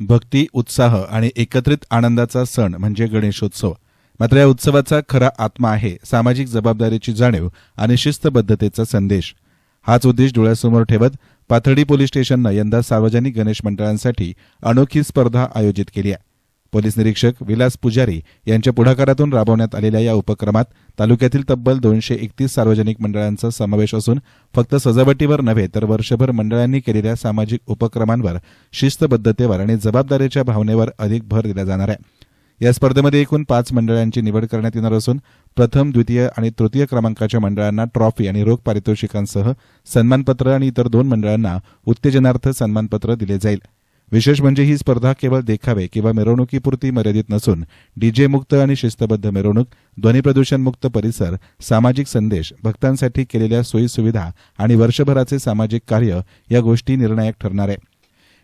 भक्ती उत्साह आणि एकत्रित आनंदाचा सण म्हणजे गणेशोत्सव. मात्र या उत्सवाचा खरा आत्मा आहे सामाजिक जबाबदारीची जाणीव आणि शिस्तबद्धतेचा संदेश. हाच उद्देश डोळ्यासमोर ठेवत पाथर्डी पोलीस स्टेशननं यंदा सार्वजनिक गणेश मंडळांसाठी अनोखी स्पर्धा आयोजित केली आहे. पोलीस निरीक्षक विलास पुजारी यांच्या पुढाकारातून राबवण्यात आलेल्या या उपक्रमात तालुक्यातील तब्बल दोनशे एकतीस सार्वजनिक मंडळांचा समावेश असून फक्त सजावटीवर नव्हे तर वर्षभर मंडळांनी केलेल्या सामाजिक उपक्रमांवर शिस्तबद्धतेवर आणि जबाबदारीच्या भावनेवर अधिक भर दिला जाणार आहे. या स्पर्धेमध्ये एकूण पाच मंडळांची निवड करण्यात येणार असून प्रथम द्वितीय आणि तृतीय क्रमांकाच्या मंडळांना ट्रॉफी आणि रोख पारितोषिकांसह सन्मानपत्र आणि इतर दोन मंडळांना उत्तेजनार्थ सन्मानपत्र दिले जाईल. विशेष म्हणजे ही स्पर्धा केवळ देखावे किंवा मिरवणुकीपुरती मर्यादित नसून डीजे मुक्त आणि शिस्तबद्ध मिरवणूक ध्वनीप्रदूषणमुक्त मुक्त परिसर सामाजिक संदेश भक्तांसाठी केलेल्या सोयीसुविधा आणि वर्षभराचे सामाजिक कार्य या गोष्टी निर्णायक ठरणार आहे.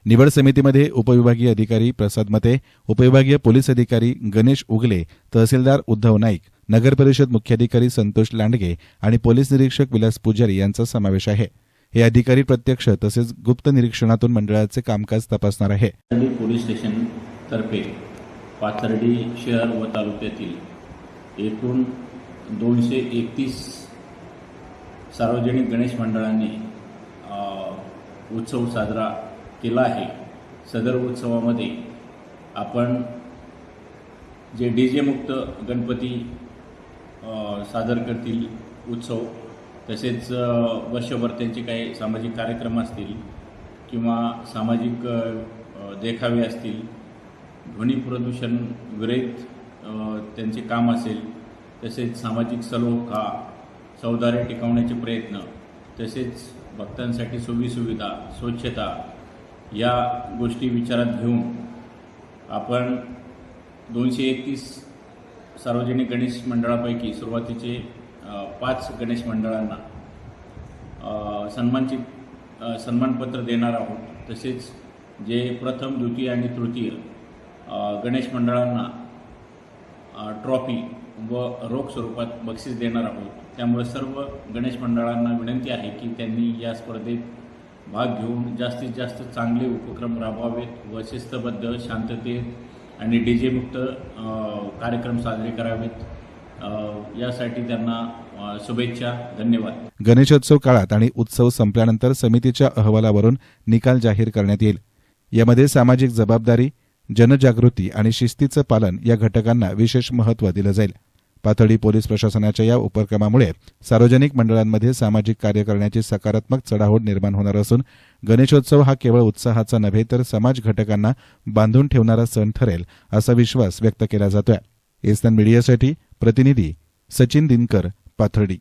निवड समितीमध्ये उपविभागीय अधिकारी प्रसाद मते उपविभागीय पोलीस अधिकारी गणेश उगले तहसीलदार उद्धव नाईक नगरपरिषद मुख्याधिकारी संतोष लांडगे आणि पोलीस निरीक्षक विलास पुजारी यांचा समावेश आहे. हे अधिकारी प्रत्यक्ष तसेच गुप्त निरीक्षणातून मंडळाचे कामकाज तपासणार आहे. पोलीस स्टेशन तर्फे पाथर्डी शहर व तालुक्यातील एकूण दोनशे एकतीस सार्वजनिक गणेश मंडळांनी उत्सव साजरा केला आहे. सदर उत्सवामध्ये आपण जे डी जे मुक्त गणपती सादर करतील उत्सव तसेच वर्षभर त्यांचे काही सामाजिक कार्यक्रम असतील किंवा सामाजिक देखावे असतील ध्वनी प्रदूषण विरहित त्यांचे काम असेल तसेच सामाजिक सलोखा सौदार्य टिकवण्याचे प्रयत्न तसेच भक्तांसाठी सोयीसुविधा स्वच्छता या गोष्टी विचारात घेऊन आपण दोनशे एकतीस सार्वजनिक गणेश मंडळापैकी सुरुवातीचे पाच गणेश मंडळांना सन्मानचित सन्मानपत्र देणार आहोत. तसेच जे प्रथम द्वितीय आणि तृतीय गणेश मंडळांना ट्रॉफी व रोख स्वरूपात बक्षीस देणार आहोत. त्यामुळे सर्व गणेश मंडळांना विनंती आहे की त्यांनी या स्पर्धेत भाग घेऊन जास्तीत जास्त चांगले उपक्रम राबवावेत. व शिस्तबद्ध शांततेत आणि डी जे मुक्त कार्यक्रम साजरे करावेत. यासाठी त्यांना शुभेच्छा धन्यवाद. गणेशोत्सव काळात आणि उत्सव संपल्यानंतर समितीच्या अहवालावरून निकाल जाहीर करण्यात येईल. यामध्ये सामाजिक जबाबदारी जनजागृती आणि शिस्तीचं पालन या घटकांना विशेष महत्त्व दिलं जाईल. पाथर्डी पोलीस प्रशासनाच्या या उपक्रमामुळे सार्वजनिक मंडळांमध्ये सामाजिक कार्य करण्याची सकारात्मक चढाओढ निर्माण होणार असून गणेशोत्सव हा केवळ उत्साहाचा नव्हे तर समाज घटकांना बांधून ठेवणारा सण ठरेल असा विश्वास व्यक्त केला जातोय. एसन मीडियासाठी प्रतिनिधी सचिन दिनकर पाथर्डी